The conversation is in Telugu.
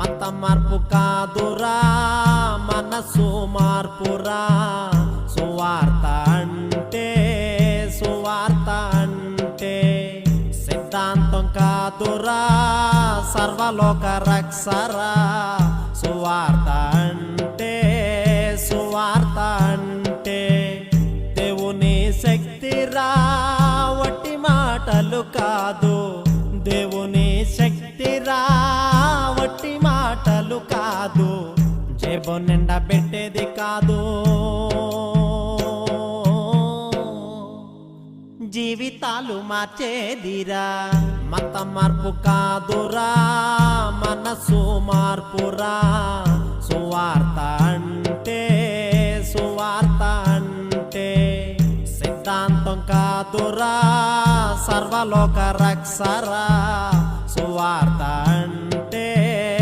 మత మార్పు కాదురా మనసు మార్పురా. సువార్త అంటే సువార్త అంటే సిద్ధాంతం కాదురా సర్వలోక రక్షరా. సువార్త అంటే సువార్త అంటే దేవుని శక్తిరా. వట్టి మాటలు కాదు దేవుని శక్తి మాటలు కాదు జేబు నిండా పెట్టేది కాదు. జీవితాలు మార్చేదిరా మత మార్పు కాదురా మనసు మార్పురా. సువార్త అంటే సువార్త అంటే సిద్ధాంతం కాదురా సర్వలోక రక్షరా.